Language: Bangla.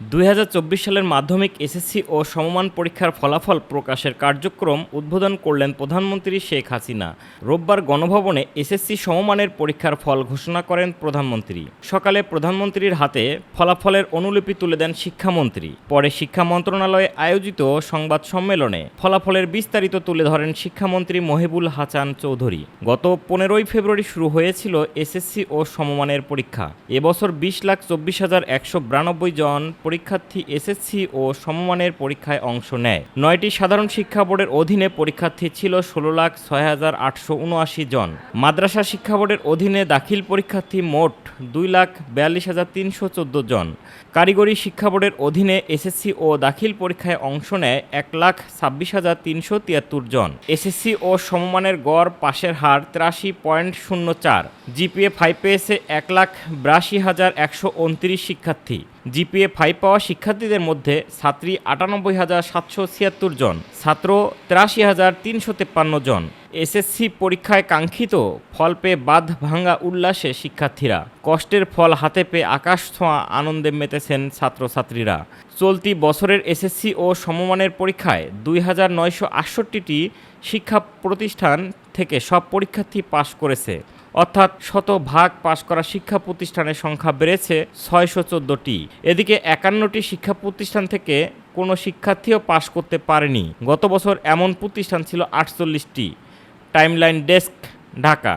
দুই হাজার চব্বিশ সালের মাধ্যমিক এসএসসি ও সমমান পরীক্ষার ফলাফল প্রকাশের কার্যক্রম উদ্বোধন করলেন প্রধানমন্ত্রী শেখ হাসিনা। রোববার গণভবনে এসএসসি সমমানের পরীক্ষার ফল ঘোষণা করেন প্রধানমন্ত্রী। সকালে প্রধানমন্ত্রীর হাতে ফলাফলের অনুলিপি তুলে দেন শিক্ষামন্ত্রী। পরে শিক্ষা মন্ত্রণালয়ে আয়োজিত সংবাদ সম্মেলনে ফলাফলের বিস্তারিত তুলে ধরেন শিক্ষামন্ত্রী মহিবুল হাসান চৌধুরী। গত পনেরোই ফেব্রুয়ারি শুরু হয়েছিল এসএসসি ও সমমানের পরীক্ষা। এবছর বিশ লাখ চব্বিশ হাজার একশো বিরানব্বই জন পরীক্ষার্থী এসএসসি ও সমমানের পরীক্ষায় অংশ নেয়। নয়টি সাধারণ শিক্ষা বোর্ডের অধীনে পরীক্ষার্থী ছিল ষোলো লাখ ছয় হাজার আটশো উনআশি জন। মাদ্রাসা শিক্ষা বোর্ডের অধীনে দাখিল পরীক্ষার্থী মোট দুই লাখ বিয়াল্লিশ হাজার তিনশো চোদ্দ জন। কারিগরি শিক্ষা বোর্ডের অধীনে এসএসসি ও দাখিল পরীক্ষায় অংশ নেয় এক লাখ ছাব্বিশ হাজার তিনশো তিয়াত্তর জন। এসএসসি ও সমমানের গড় পাশের হার তিরাশি পয়েন্ট শূন্য চার। জিপিএ ফাইভ পেয়েছে এক লাখ বিরাশি হাজার একশো উনত্রিশ শিক্ষার্থী। জিপিএ ফাইভ পাওয়া শিক্ষার্থীদের মধ্যে ছাত্রী আটানব্বই হাজার সাতশো ছিয়াত্তর জন, ছাত্র তিরাশি হাজার তিনশো তেপ্পান্ন জন। এসএসসি পরীক্ষায় কাঙ্ক্ষিত ফল পেয়ে বাঁধ ভাঙ্গা উল্লাসে শিক্ষার্থীরা। কষ্টের ফল হাতে পেয়ে আকাশ ছোঁয়া আনন্দে মেতেছেন ছাত্রছাত্রীরা। চলতি বছরের এসএসসি ও সমমানের পরীক্ষায় দুই হাজার নয়শো আটষট্টিটি শিক্ষা প্রতিষ্ঠান থেকে সব পরীক্ষার্থী পাশ করেছে। অর্থাৎ শতভাগ পাশ করা শিক্ষা প্রতিষ্ঠানের সংখ্যা বেড়েছে ছয়শো চোদ্দোটি। এদিকে একান্নটি শিক্ষা প্রতিষ্ঠান থেকে কোনো শিক্ষার্থীও পাশ করতে পারেনি। গত বছর এমন প্রতিষ্ঠান ছিল আটচল্লিশটি। Timeline desk, Dhaka.